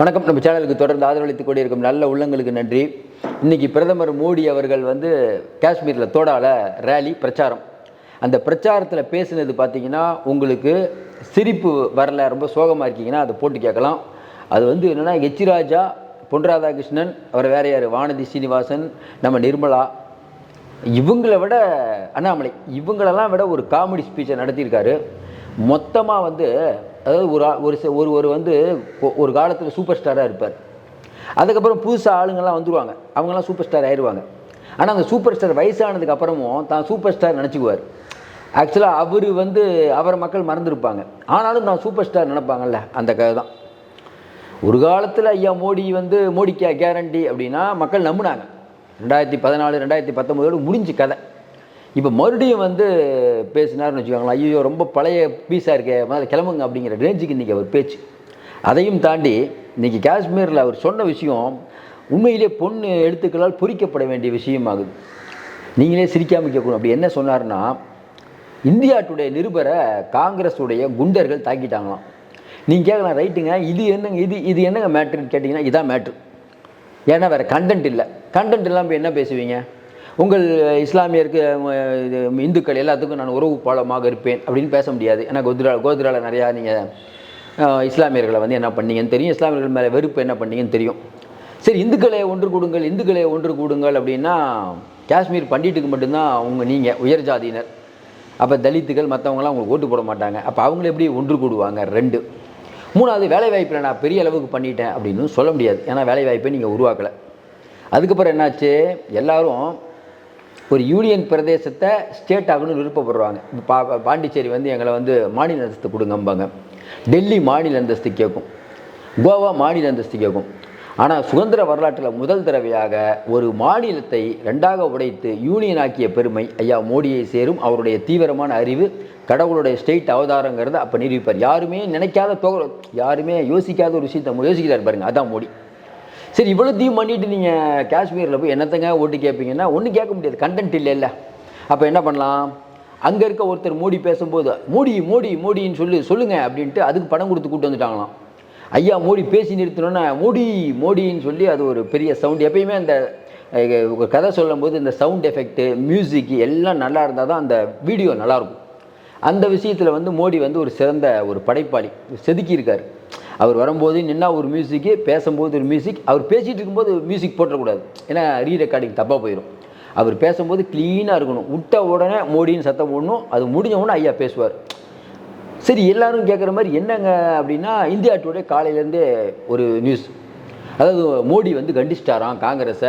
வணக்கம். நம்ம சேனலுக்கு தொடர்ந்து ஆதரவளித்துக் கொண்டிருக்கும் நல்ல உள்ளங்களுக்கு நன்றி. இன்னைக்கு பிரதமர் மோடி அவர்கள் வந்து காஷ்மீரில் தோடால ரேலி பிரச்சாரம். அந்த பிரச்சாரத்தில் பேசினது பார்த்தீங்கன்னா உங்களுக்கு சிரிப்பு வரல ரொம்ப சோகமாக இருக்கீங்கன்னா அதை போட்டு கேட்கலாம். அது வந்து என்னென்னா எச் ராஜா பொன் ராதாகிருஷ்ணன் அவர் வேற யார்? வானதி சீனிவாசன் நம்ம நிர்மலா. இவங்கள விட அண்ணாமலை இவங்களெல்லாம் விட ஒரு காமெடி ஸ்பீச்சை நடத்தியிருக்காரு. மொத்தமாக வந்து அதாவது ஒரு ஒரு ச- ஒரு ஒரு வந்து ஒரு காலத்தில் சூப்பர் ஸ்டாராக இருப்பார். அதுக்கப்புறம் புதுசாக ஆளுங்கள்லாம் வந்துடுவாங்க அவங்கெல்லாம் சூப்பர் ஸ்டார் ஆயிடுவாங்க ஆனால் அந்த சூப்பர் ஸ்டார் வயசானதுக்கு அப்புறமும் தான் சூப்பர் ஸ்டார் நினச்சிக்குவார். ஆக்சுவலாக அவர் வந்து அவரை மக்கள் மறந்துருப்பாங்க. ஆனாலும் தான் சூப்பர் ஸ்டார் நினைப்பாங்கல்ல அந்த கதை தான். ஒரு காலத்தில் ஐயா மோடி வந்து மோடிக்கு கேரண்டி அப்படின்னா மக்கள் நம்பினாங்க. ரெண்டாயிரத்தி பதினாலு ரெண்டாயிரத்தி பத்தொம்போதோடு முடிஞ்சு கதை. இப்போ மறுபடியும் வந்து பேசினார்னு வச்சுக்கோங்களேன் ஐயோ ரொம்ப பழைய பீஸாக இருக்கே முதல்ல கிளம்புங்க அப்படிங்கிற ரேஞ்சுக்கு இன்றைக்கி அவர் பேச்சு. அதையும் தாண்டி இன்றைக்கி காஷ்மீரில் அவர் சொன்ன விஷயம் உண்மையிலே பொண்ணு எழுத்துக்களால் பொறிக்கப்பட வேண்டிய விஷயமாகுது. நீங்களே சிரிக்காமல் கேட்கணும் அப்படி என்ன சொன்னார்னா இந்தியா நிருபரை காங்கிரஸுடைய குண்டர்கள் தாக்கிட்டாங்களாம். நீங்கள் கேட்கலாம் ரைட்டுங்க இது என்னங்க இது இது என்னங்க மேட்ருன்னு கேட்டிங்கன்னா இதான் மேட்ரு ஏன்னா வேறு கண்டென்ட் இல்லை. கண்டென்ட் இல்லாமல் என்ன பேசுவீங்க? உங்கள் இஸ்லாமியருக்கு இது இந்துக்கள் எல்லாத்துக்கும் நான் உறவு பாலமாக இருப்பேன் அப்படின்னு பேச முடியாது. ஏன்னா கோத்ரா கோத்ராவில் நிறையா நீங்கள் இஸ்லாமியர்களை வந்து என்ன பண்ணீங்கன்னு தெரியும். இஸ்லாமியர்கள் மேலே வெறுப்பு என்ன பண்ணீங்கன்னு தெரியும். சரி இந்துக்களை ஒன்று கூடுங்கள் இந்துக்களை ஒன்று கூடுங்கள் அப்படின்னா காஷ்மீர் பண்டிட்டுக்கு மட்டும்தான் அவங்க நீங்கள் உயர் ஜாதியினர். அப்போ தலித்துகள் மற்றவங்களாம் அவங்களுக்கு ஓட்டு போட மாட்டாங்க. அப்போ அவங்கள எப்படி ஒன்று கூடுவாங்க? ரெண்டு. மூணாவது வேலைவாய்ப்பில் நான் பெரிய அளவுக்கு பண்ணிட்டேன் அப்படின்னு சொல்ல முடியாது. ஏன்னா வேலைவாய்ப்பை நீங்கள் உருவாக்கலை. அதுக்கப்புறம் என்னாச்சு? எல்லோரும் ஒரு யூனியன் பிரதேசத்தை ஸ்டேட் ஆகணும்னு விருப்பப்படுறாங்க. பா பாண்டிச்சேரி வந்து எங்களை வந்து மாநில அந்தஸ்து கொடுங்கம்பாங்க. டெல்லி மாநில அந்தஸ்து கேட்கும். கோவா மாநில அந்தஸ்து கேட்கும். ஆனால் சுதந்திர வரலாற்றில் முதல் தடவையாக ஒரு மாநிலத்தை ரெண்டாக உடைத்து யூனியன் ஆக்கிய பெருமை ஐயா மோடியை சேரும் அவருடைய தீவிரமான அறிவு கடவுளுடைய ஸ்டேட் அவதாரங்கிறத அப்போ நிரூபிப்பார். யாருமே நினைக்காத தொகை யாருமே யோசிக்காத ஒரு விஷயத்தை யோசிக்கிறார் பாருங்கள் அதான் மோடி. சரி இவ்வளோத்தையும் பண்ணிட்டு நீங்கள் காஷ்மீரில் போய் என்னத்தங்க ஓட்டு கேட்பீங்கன்னா ஒன்றும் கேட்க முடியாது. கண்டென்ட் இல்லைல்ல அப்போ என்ன பண்ணலாம்? அங்கே இருக்க ஒருத்தர் மோடி பேசும்போது மோடி மோடி மோடின்னு சொல்லி சொல்லுங்கள் அப்படின்ட்டு அதுக்கு பணம் கொடுத்து கூப்பிட்டு வந்துட்டாங்களாம். ஐயா மோடி பேசி நிறுத்தணுன்னா மோடி மோடின்னு சொல்லி அது ஒரு பெரிய சவுண்ட் எப்பயுமே அந்த கதை சொல்லும்போது இந்த சவுண்ட் எஃபெக்ட்டு மியூசிக் எல்லாம் நல்லா இருந்தால் தான் அந்த வீடியோ நல்லாயிருக்கும். அந்த விஷயத்தில் வந்து மோடி வந்து ஒரு சிறந்த ஒரு படைப்பாளி செதுக்கியிருக்கார். அவர் வரும்போது நின்னா ஒரு மியூசிக்கு பேசும்போது ஒரு மியூசிக் அவர் பேசிகிட்டு இருக்கும்போது மியூசிக் போட்டக்கூடாது ஏன்னா ரீ ரெக்கார்டிங் தப்பாக போயிடும் அவர் பேசும்போது க்ளீனாக இருக்கணும். விட்ட உடனே மோடின்னு சத்தம் போடணும். அது முடிஞ்ச உடனே ஐயா பேசுவார். சரி எல்லாரும் கேட்குற மாதிரி என்னங்க அப்படின்னா இந்தியா டுடே காலையிலேருந்தே ஒரு நியூஸ் அதாவது மோடி வந்து கண்டிச்சிட்டாராம் காங்கிரஸை.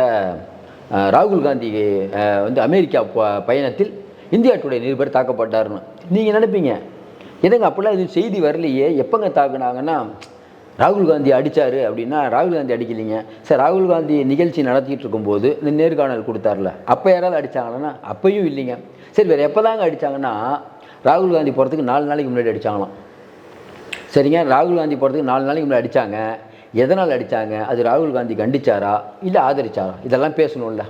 ராகுல் காந்தி வந்து அமெரிக்கா ப- பயணத்தில் இந்தியா டுடே நிருபர் தாக்கப்பட்டாருன்னு. நீங்கள் நினைப்பீங்க. எதுங்க அப்படிலாம் இது செய்தி வரலையே. எப்போங்க தாக்குனாங்கன்னா ராகுல் காந்தி அடித்தார் அப்படின்னா ராகுல் காந்தி அடிக்கலைங்க. சார் ராகுல் காந்தி நிகழ்ச்சி நடத்திட்டு இருக்கும்போது இந்த நேர்காணல் கொடுத்தார்ல அப்போ யாராவது அடித்தாங்கன்னா அப்பையும் இல்லைங்க. சரி வேறு எப்போ தாங்க அடித்தாங்கன்னா ராகுல் காந்தி போகிறதுக்கு நாலு நாளைக்கு முன்னாடி அடித்தாங்களாம் சரிங்க ராகுல் காந்தி போகிறதுக்கு நாலு நாளைக்கு முன்னாடி அடித்தாங்க எதனால் அடித்தாங்க அது ராகுல் காந்தி கண்டிச்சாரா? இல்லை ஆதரிச்சாரா? இதெல்லாம் பேசணும்ல.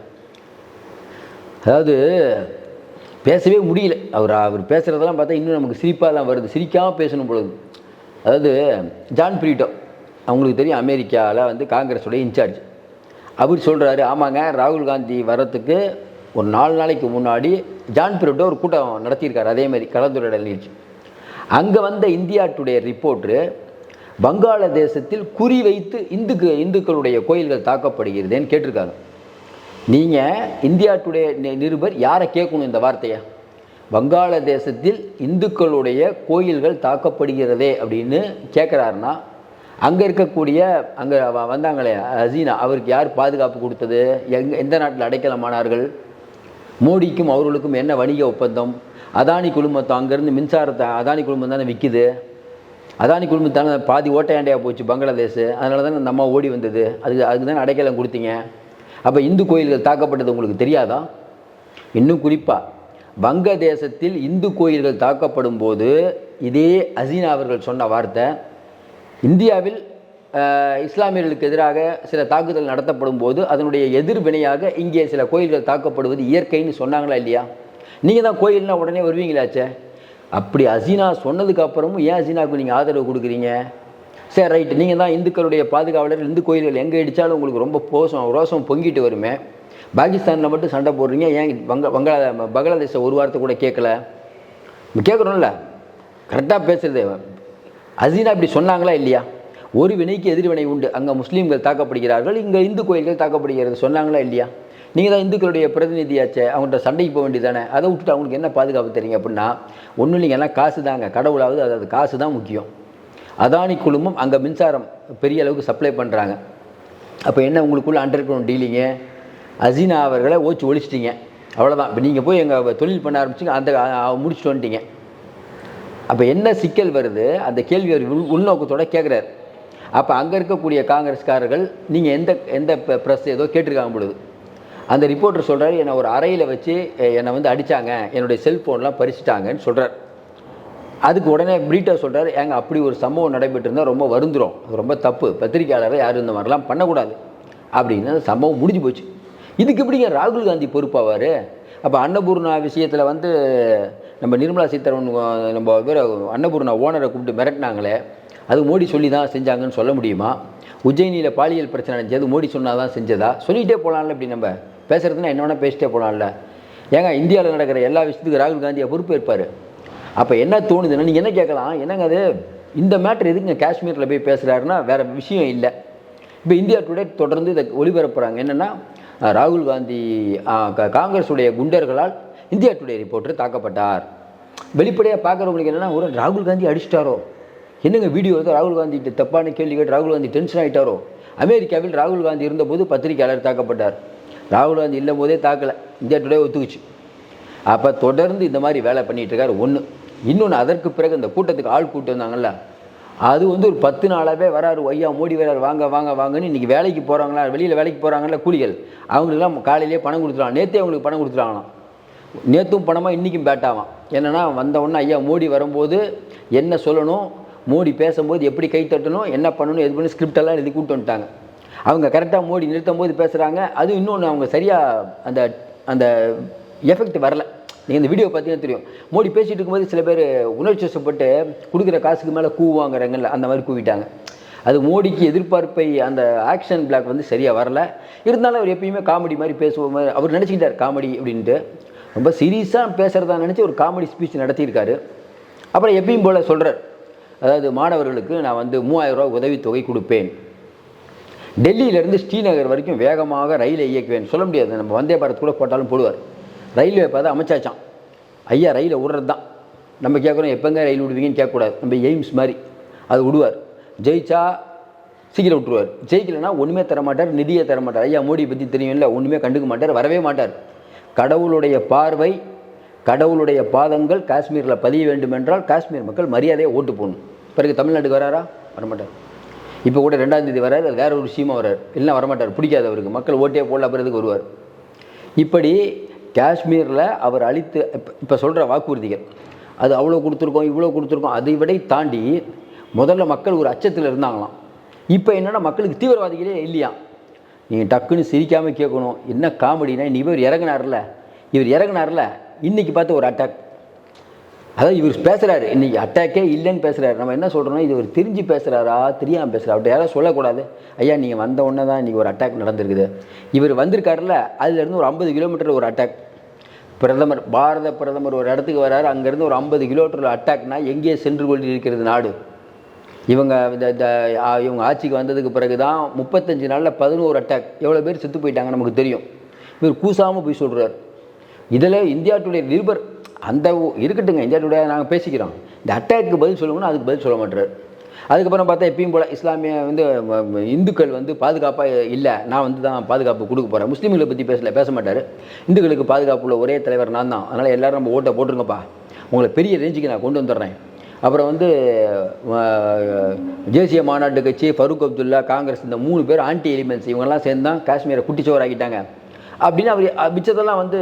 அதாவது பேசவே முடியல. அவர் அவர் பேசுகிறதெல்லாம் பார்த்தா இன்னும் நமக்கு சிரிப்பாக தான் வருது. சிரிக்காமல் பேசணும் பொழுது. அதாவது ஜான் பிரீட்டோ அவங்களுக்கு தெரியும் அமெரிக்காவில் வந்து காங்கிரஸோட இன்சார்ஜ். அவர் சொல்கிறாரு ஆமாங்க ராகுல் காந்தி வர்றதுக்கு ஒரு நாலு நாளைக்கு முன்னாடி ஜான் பிரீட்டோ ஒரு கூட்டம் நடத்தியிருக்காரு அதே மாதிரி கலந்துரையாடல் நிகழ்ச்சி. அங்கே வந்த இந்தியா டுடே ரிப்போர்ட்ரு வங்காளதேசத்தில் குறி வைத்து இந்துக்கு இந்துக்களுடைய கோயில்கள் தாக்கப்படுகிறதேன்னு கேட்டிருக்காங்க. நீங்கள் இந்தியா டுடே நி- நிருபர் யாரை கேட்கணும் இந்த வார்த்தையை? வங்காளதேசத்தில் இந்துக்களுடைய கோயில்கள் தாக்கப்படுகிறதே அப்படின்னு கேட்குறாருன்னா அங்கே இருக்கக்கூடிய அங்கே வந்தாங்களே ஹசீனா அவருக்கு யார் பாதுகாப்பு கொடுத்தது? எங் எந்த நாட்டில் அடைக்கலமானார்கள்? மோடிக்கும் அவர்களுக்கும் என்ன வணிக ஒப்பந்தம்? அதானி குழுமத்தம் அங்கேருந்து மின்சாரத்தை அதானி குழுமம் தானே விற்கிது அதானி குழுமத்தான பாதி ஓட்டையாண்டையாக போச்சு பங்களாதேஷ். அதனால தானே நம்ம ஓடி வந்தது. அதுக்கு அதுக்கு தானே அடைக்கலம் கொடுத்தீங்க. அப்போ இந்து கோயில்கள் தாக்கப்பட்டது உங்களுக்கு தெரியாதா? இன்னும் குறிப்பாக வங்கதேசத்தில் இந்து கோயில்கள் தாக்கப்படும் போது இதே அசீனா அவர்கள் சொன்ன வார்த்தை இந்தியாவில் இஸ்லாமியர்களுக்கு எதிராக சில தாக்குதல் நடத்தப்படும் போது அதனுடைய எதிர்வினையாக இங்கே சில கோயில்கள் தாக்கப்படுவது இயற்கைன்னு சொன்னாங்களா இல்லையா? நீங்கள் தான் கோயில்னா உடனே வருவீங்களாச்சே அப்படி அசீனா சொன்னதுக்கு அப்புறமும் ஏன் அசீனாவுக்கு நீங்கள் ஆதரவு கொடுக்குறீங்க? சரி ரைட்டு நீங்கள் தான் இந்துக்களுடைய பாதுகாவலர் இந்து கோயில்கள் எங்கே அடித்தாலும் உங்களுக்கு ரொம்ப போசம் ரோசம் பொங்கிட்டு வருமே. பாகிஸ்தானில் மட்டும் சண்டை போடுறீங்க ஏன் வங்க வங்காள பங்களாதேஷை ஒரு வாரத்தை கூட கேட்கல? கேட்குறோம்ல கரெக்டாக பேசுகிறது அசீனா இப்படி சொன்னாங்களா இல்லையா? ஒரு வினைக்கு எதிர்வினை உண்டு. அங்கே முஸ்லீம்கள் தாக்கப்படுகிறார்கள் இங்கே இந்து கோயில்கள் தாக்கப்படுகிறது. சொன்னாங்களா இல்லையா? நீங்கள் தான் இந்துக்களுடைய பிரதிநிதியாச்சே அவங்கள்ட்ட சண்டைக்கு போக வேண்டியதானே அதை விட்டுட்டு அவங்களுக்கு என்ன பாதுகாப்பு தெரியுங்க அப்படின்னா ஒன்றும் இல்லைங்க எல்லாம் காசு தாங்க கடவுளாவது அதாவது காசு தான் முக்கியம். அதானி குழுமம் அங்கே மின்சாரம் பெரிய அளவுக்கு சப்ளை பண்ணுறாங்க அப்போ என்ன உங்களுக்குள்ளே அண்டர் கிரவுண்ட் டீலிங்கு அசீனா அவர்களை ஓச்சு ஒழிச்சிட்டிங்க. அவ்வளோதான் இப்போ நீங்கள் போய் எங்கள் தொழில் பண்ண ஆரம்பிச்சிங்க அந்த முடிச்சுட்டு வந்துட்டீங்க. அப்போ என்ன சிக்கல் வருது? அந்த கேள்வி அவர் உள் உள்நோக்கத்தோட கேட்குறாரு அப்போ அங்கே இருக்கக்கூடிய காங்கிரஸ்காரர்கள் நீங்கள் எந்த எந்த ப்ரெஸ் ஏதோ கேட்டிருக்காங்க பொழுது அந்த ரிப்போர்ட்டர் சொல்கிறார் என்னை ஒரு அறையில் வச்சு என்னை வந்து அடித்தாங்க என்னுடைய செல்ஃபோன்லாம் பறிச்சிட்டாங்கன்னு சொல்கிறார் அதுக்கு உடனே பிரீட்டர் சொல்கிறார் ஏங்க அப்படி ஒரு சம்பவம் நடைபெற்றிருந்தால் ரொம்ப வருந்துரும். அது ரொம்ப தப்பு. பத்திரிகையாளரை யாரும் இந்த மாதிரிலாம் பண்ணக்கூடாது. அப்படின்னு அந்த சம்பவம் முடிஞ்சு போச்சு. இதுக்கு எப்படிங்க ராகுல் காந்தி பொறுப்பாவார்? அப்போ அன்னபூர்ணா விஷயத்தில் வந்து நம்ம நிர்மலா சீதாராமன் நம்ம பேர் அன்னபூர்ணா ஓனரை கூப்பிட்டு மிரட்டினாங்களே அது மோடி சொல்லி தான் செஞ்சாங்கன்னு சொல்ல முடியுமா? உஜ்ஜயினியில் பாலியல் பிரச்சனை நடந்தது மோடி சொன்னால் தான் செஞ்சதா? சொல்லிகிட்டே போகலாம்ல இப்படி நம்ம. பேசுறதுன்னா என்ன வேணால் பேசிட்டே போகலாம்ல ஏங்க இந்தியாவில் நடக்கிற எல்லா விஷயத்துக்கும் ராகுல் காந்தியை பொறுப்பேற்பார். அப்போ என்ன தோணுதுன்னா நீங்கள் என்ன கேட்கலாம்? என்னங்க அது? இந்த மேட்ரு எதுக்குங்க காஷ்மீரில் போய் பேசுகிறாருன்னா வேறு விஷயம் இல்லை. இப்போ இந்தியா டுடே தொடர்ந்து இதை ஒளிபரப்புகிறாங்க என்னென்னா ராகுல் காந்தி காங்கிரஸுடைய குண்டர்களால் இந்தியா டுடே ரிப்போர்ட்டர் தாக்கப்பட்டார். வெளிப்படையாக பார்க்குறவங்களுக்கு என்னென்னா ஒரு ராகுல் காந்தி அடிச்சிட்டாரோ? என்னங்க வீடியோ வந்து ராகுல் காந்தி தப்பான கேள்வி கேட்டு ராகுல் காந்தி டென்ஷன் ஆகிட்டாரோ அமெரிக்காவில் ராகுல் காந்தி இருந்தபோது பத்திரிகையாளர் தாக்கப்பட்டார். ராகுல் காந்தி இல்லை போதே தாக்கலை. இந்தியா டுடே ஒத்துக்குச்சு. அப்போ தொடர்ந்து இந்த மாதிரி வேலை பண்ணிகிட்டு இருக்காரு ஒன்று இன்னொன்று அதற்கு பிறகு இந்த கூட்டத்துக்கு ஆள் கூட்டு வந்தாங்கல்ல அது வந்து ஒரு பத்து நாளாகவே வராரு ஒய்யா மோடி வராரு வாங்க வாங்க வாங்கன்னு இன்றைக்கி வேலைக்கு போகிறாங்களா வெளியில் வேலைக்கு போகிறாங்கல்ல கூலிகள். அவங்களுக்குலாம் காலையிலேயே பணம் கொடுத்துருவாங்க. நேற்றே அவங்களுக்கு பணம் கொடுத்துருவாங்களாம். நேற்றும் பணமாக இன்றைக்கும் பேட்டாவான் என்னென்னா வந்த ஐயா மோடி வரும்போது என்ன சொல்லணும்? மோடி பேசும்போது எப்படி கை தட்டணும்? என்ன பண்ணணும்? எது பண்ணி ஸ்கிரிப்ட் எல்லாம் எழுதி கூப்பிட்டு வந்துட்டாங்க. அவங்க கரெக்டாக மோடி நிறுத்தும் போது பேசுகிறாங்க அது இன்னொன்று அவங்க சரியாக அந்த அந்த எஃபெக்ட் வரலை. நீங்கள் இந்த வீடியோ பார்த்தீங்கன்னா தெரியும். மோடி பேசிகிட்டு இருக்கும்போது சில பேர் உணர்ச்சி வசப்பட்டு கொடுக்குற காசுக்கு மேலே கூவாங்கிறாங்கல்ல அந்த மாதிரி கூவிட்டாங்க. அது மோடிக்கு எதிர்பார்ப்பை அந்த ஆக்ஷன் பிளாக் வந்து சரியாக வரல. இருந்தாலும் அவர் எப்பயுமே காமெடி மாதிரி பேசுவோம் அவர் நினச்சிக்கிட்டார் காமெடி அப்படின்ட்டு. ரொம்ப சீரியஸாக பேசுகிறதா நினச்சி ஒரு காமெடி ஸ்பீச் நடத்தியிருக்காரு. அப்புறம் எப்பயும் போல் சொல்கிறார் அதாவது மாணவர்களுக்கு நான் வந்து மூவாயிரம் ரூபாய் உதவித்தொகை கொடுப்பேன். டெல்லியிலேருந்து ஸ்ரீநகர் வரைக்கும் வேகமாக ரயிலை இயக்குவேன். சொல்ல முடியாது. நம்ம வந்தே பாரத் கூட போட்டாலும் போடுவார். ரயில்வே பாதை அமைச்சாச்சான் ஐயா ரயிலை விடுறது தான் நம்ம கேட்குறோம் எப்போங்க ரயில் விடுவீங்கன்னு கேட்கக்கூடாது. நம்ம எய்ம்ஸ் மாதிரி. அது விடுவார் ஜெயிச்சா சீக்கிரம் விட்டுருவார். ஜெயிக்கலைன்னா ஒன்றுமே தரமாட்டார் நிதியை தர மாட்டார் ஐயா மோடி பற்றி தெரியும்ல ஒன்றுமே கண்டுக்க மாட்டார் வரவே மாட்டார். கடவுளுடைய பார்வை கடவுளுடைய பாதங்கள் காஷ்மீரில் பதிய வேண்டுமென்றால் காஷ்மீர் மக்கள் மரியாதையை ஓட்டு போடணும். பிறகு தமிழ்நாட்டுக்கு வராரா? வரமாட்டார். இப்போ கூட ரெண்டாம் தேதி வராரு அது வேற ஒரு விஷயமா வரார். இல்லைன்னா வரமாட்டார் பிடிக்காது அவருக்கு மக்கள் ஓட்டே போடல அப்புறதுக்கு வருவார்? இப்படி காஷ்மீரில் அவர் அளித்து இப்போ இப்போ சொல்கிற வாக்குறுதிகள். அது அவ்வளோ கொடுத்துருக்கோம் இவ்வளோ கொடுத்துருக்கோம் அதை விட தாண்டி முதல்ல மக்கள் ஒரு அச்சத்தில் இருந்தாங்களாம். இப்போ என்னென்னா மக்களுக்கு தீவிரவாதிகளே இல்லையா? நீங்கள் டக்குன்னு சிரிக்காமல் கேட்கணும். என்ன காமெடினா இனி இவர் இறங்கினார்ல இவர் இறங்கினார்ல இன்னைக்கு பார்த்து ஒரு அட்டாக் அதாவது இவர் பேசுகிறாரு இன்றைக்கி அட்டாக்கே இல்லைன்னு பேசுகிறாரு நம்ம என்ன சொல்கிறோம்னா இது இவர் தெரிஞ்சு பேசுகிறாரா தெரியாமல் பேசுகிறா அவர்கிட்ட யாரும் சொல்லக்கூடாது. ஐயா நீங்கள் வந்த உடனே தான் இன்றைக்கி ஒரு அட்டாக் நடந்திருக்குது. இவர் வந்திருக்காருல அதுலேருந்து ஒரு ஐம்பது கிலோமீட்டர் ஒரு அட்டாக் பிரதமர் பாரத பிரதமர் ஒரு இடத்துக்கு வர்றாரு. அங்கேருந்து ஒரு ஐம்பது கிலோமீட்டர் அட்டாக்னா எங்கேயே சென்று கொண்டு இருக்கிறது நாடு? இவங்க இந்த இந்த, இவங்க ஆட்சிக்கு வந்ததுக்கு பிறகு தான் முப்பத்தஞ்சு நாளில் பதினோரு அட்டாக் எவ்வளோ பேர் செத்து போயிட்டாங்க நமக்கு தெரியும். இவர் கூசாமல் போய் சொல்கிறார் இதில் இந்தியா டுடே நிருபர் அந்த ஊ- இருக்கட்டுங்க இந்தியா நாங்கள் பேசிக்கிறோம். இந்த அட்டாக்கு பதில் சொல்லணும்னா அதுக்கு பதில் சொல்ல மாட்டார். அதுக்கப்புறம் பார்த்தா எப்பயும் போல் இஸ்லாமிய வந்து இந்துக்கள் வந்து பாதுகாப்பாக இல்லை நான் வந்து தான் பாதுகாப்பு கொடுக்க போகிறேன் முஸ்லீம்களை பற்றி பேசல பேச மாட்டார். இந்துக்களுக்கு பாதுகாப்பு உள்ள ஒரே தலைவர் நான் தான். அதனால் எல்லோரும் நம்ம ஓட்டை போட்டுருங்கப்பா. உங்களை பெரிய ரேஞ்சுக்கு நான் கொண்டு வந்துடுறேன். அப்புறம் வந்து தேசிய மாநாட்டு கட்சி ஃபரூக் அப்துல்லா காங்கிரஸ் இந்த மூணு பேர் ஆன்டி எலிமெண்ட்ஸ் இவங்கெல்லாம் சேர்ந்து தான் காஷ்மீரை குட்டிச்சோராக்கிட்டாங்க அப்படின்னு அவர் அஹ், மிச்சதெல்லாம் வந்து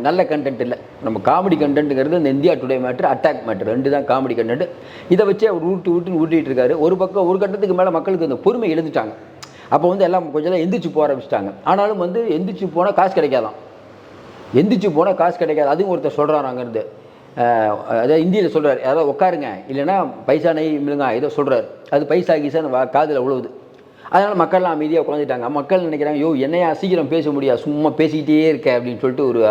நல்ல கண்டென்ட் இல்லை. நம்ம காமெடி கண்டென்ட்டுங்கிறது இந்த India today matter attack matter ரெண்டு தான் காமெடி கண்டென்ட் இதை வச்சு அவர் ஊட்டி ஊட்டி ஊட்டிகிட்டு இருக்காரு. ஒரு பக்கம் ஒரு கட்டத்துக்கு மேலே மக்களுக்கு இந்த பொறுமை எழுந்துட்டாங்க. அப்போ வந்து எல்லாம் கொஞ்சம் நேரம் எந்திரிச்சு போக ஆரம்பிச்சிட்டாங்க. ஆனாலும் வந்து எந்திரிச்சு போனால் காசு கிடைக்காதான். எந்திரிச்சு போனால் காசு கிடைக்காது. அதுவும் ஒருத்தர் சொல்கிறார் அங்கேருந்து. அதாவது இந்தியில் சொல்கிறார் யாராவது உட்காருங்க. இல்லைன்னா பைசா நெய் மிளுங்க ஏதோ சொல்கிறார் அது பைசா கீசான்னு காதில் உழுவுது. அதனால் மக்கள்லாம் அமைதியாக உட்காந்துட்டாங்க மக்கள் நினைக்கிறாங்க யோ என்னையா சீக்கிரம் பேச முடியாது சும்மா பேசிக்கிட்டே இருக்க அப்படின்னு சொல்லிட்டு ஒரு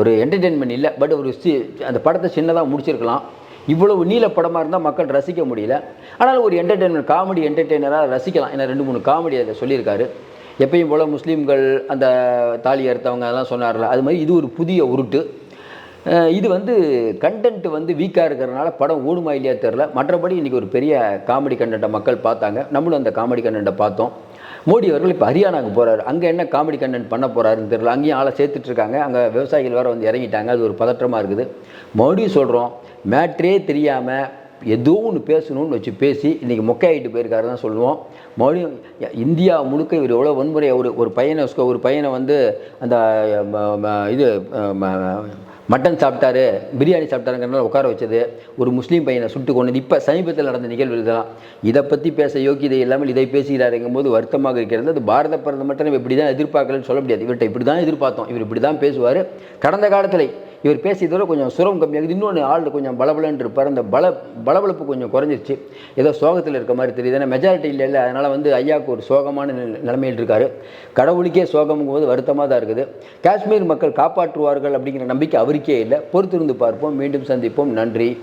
ஒரு என்டர்டெயின்மெண்ட் இல்லை. பட் ஒரு சி அந்த படத்தை சின்னதாக முடிச்சிருக்கலாம். இவ்வளவு நீல படமாக இருந்தால் மக்கள் ரசிக்க முடியல. ஆனால் ஒரு என்டர்டெயின்மெண்ட் காமெடி என்டர்டெய்னராக ரசிக்கலாம். ஏன்னா ரெண்டு மூணு காமெடி அதில் சொல்லியிருக்காரு. எப்பயும் போல் முஸ்லீம்கள் அந்த தாலி அறுத்தவங்க அதெல்லாம் சொன்னார்ல. அது மாதிரி இது ஒரு புதிய உருட்டு. இது வந்து கண்டென்ட் வந்து வீக்காக இருக்கிறதுனால படம் ஓடுமா இல்லையா தெரில மற்றபடி இன்றைக்கி ஒரு பெரிய காமெடி கண்டென்ட்டை மக்கள் பார்த்தாங்க. நம்மளும் அந்த காமெடி கண்டென்ட்டை பார்த்தோம். மோடி அவர்கள் இப்போ ஹரியானாவுக்கு போகிறாரு அங்கே என்ன காமெடி கண்டென்ட் பண்ண போகிறாருன்னு தெரில அங்கேயும் ஆளை சேர்த்துட்டு இருக்காங்க அங்கே விவசாயிகள் வேறு வந்து இறங்கிட்டாங்க. அது ஒரு பதற்றமாக இருக்குது. மறுபடியும் சொல்கிறோம் மேட்ரே தெரியாமல் ஏதோ ஒன்று பேசணும்னு வச்சு பேசி இன்றைக்கி மொக்கையாயிட்டு போயிருக்காரு தான் சொல்லுவோம். மறுபடியும் இந்தியா முழுக்க இவர் எவ்வளோ வன்முறை ஒரு ஒரு பையனை ஒரு பையனை வந்து அந்த இது மட்டன் சாப்பிட்டாரு பிரியாணி சாப்பிட்டாருங்கிறனால உட்கார வச்சது ஒரு முஸ்லீம் பையனை சுட்டு கொண்டது இப்போ சமீபத்தில் நடந்த நிகழ்வு இதெல்லாம் இதை பற்றி பேச யோக்கியதை இல்லாமல் இதை பேசுகிறாருங்கும் போது வருத்தமாக இருக்கிறது. அது பாரத பிறந்த மட்டும் இப்படி தான் எதிர்பார்க்கலன்னு சொல்ல முடியாது. இவர்கிட்ட இப்படி தான் எதிர்பார்த்தோம். இவர் இப்படி தான் பேசுவார். கடந்த காலத்தில் இவர் பேசியதோட கொஞ்சம் சுரம் கம்மியாகுது. இன்னொன்று ஆள் கொஞ்சம் பலபலன்னு இருப்பார். அந்த பல பளபளப்பு கொஞ்சம் குறைஞ்சிருச்சு. ஏதோ சோகத்தில் இருக்க மாதிரி தெரியுது. ஏன்னா மெஜாரிட்டி இல்லை இல்லை. அதனால் வந்து ஐயாவுக்கு ஒரு சோகமான நிலைமையில் இருக்கார். கடவுளுக்கே சோகம்ங்கும் போது வருத்தமாக தான் இருக்குது. காஷ்மீர் மக்கள் காப்பாற்றுவார்கள் அப்படிங்கிற நம்பிக்கை அவருக்கே இல்லை. பொறுத்திருந்து பார்ப்போம். மீண்டும் சந்திப்போம். நன்றி.